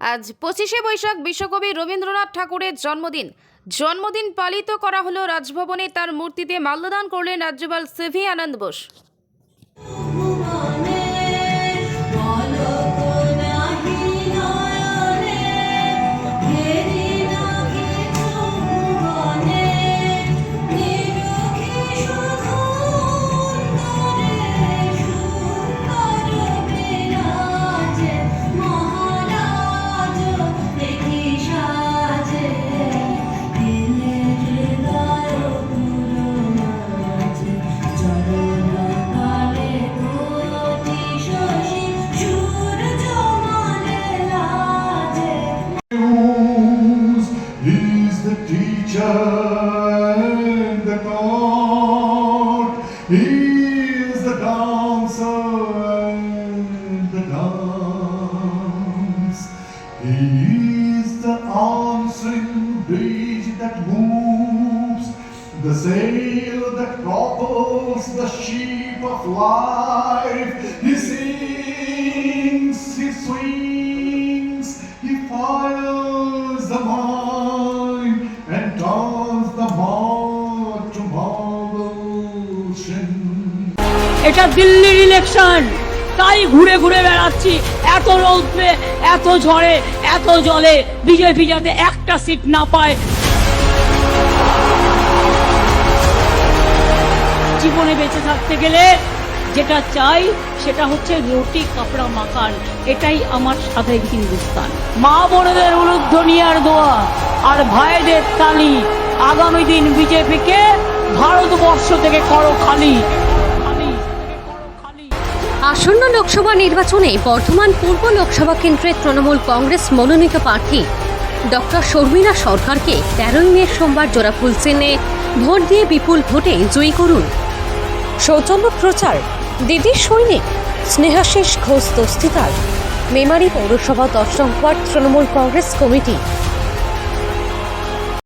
আজ পঁচিশে বৈশাখ বিশ্বকবি রবীন্দ্রনাথ ঠাকুরের জন্মদিন। জন্মদিন পালিত করা হলো রাজভবনে। তার মূর্তিতে মাল্যদান করলেন রাজ্যপাল CV Ananda Bose. Dancer and the dance. He is the answering bridge that moves, the sail that propels the ship of life. He sings, এটা দিল্লির ইলেকশন তাই ঘুরে ঘুরে বেড়াচ্ছি। এত রৌদ্রে, এত ঝড়ে, এত জলে বিজেপি যাতে একটা সিট না পায়। জীবনে বেঁচে থাকতে গেলে যেটা চাই সেটা হচ্ছে রুটি কাপড়া মাকান এটাই আমার স্বাধীন হিন্দুস্তান। মা বোনেদের উলুধ্বনিয়ার দোয়া আর ভাইদের তালি। আগামী দিন বিজেপিকে ভারতবর্ষ থেকে করো খালি। আসন্ন লোকসভা নির্বাচনে বর্ধমান পূর্ব লোকসভা কেন্দ্রের তৃণমূল কংগ্রেস মনোনীত প্রার্থী ডক্টর শর্মিলা সরকারকে তেরোই মে সোমবার জোড়াফুল চেনে ভোট দিয়ে বিপুল ভোটে জয়ী করুন। সৌজন্য প্রচার, দিদি সৈনিক, স্নেহাশিস ঘোষ দস্তিদার মেমারি পৌরসভা দশ নম্বর তৃণমূল কংগ্রেস কমিটি।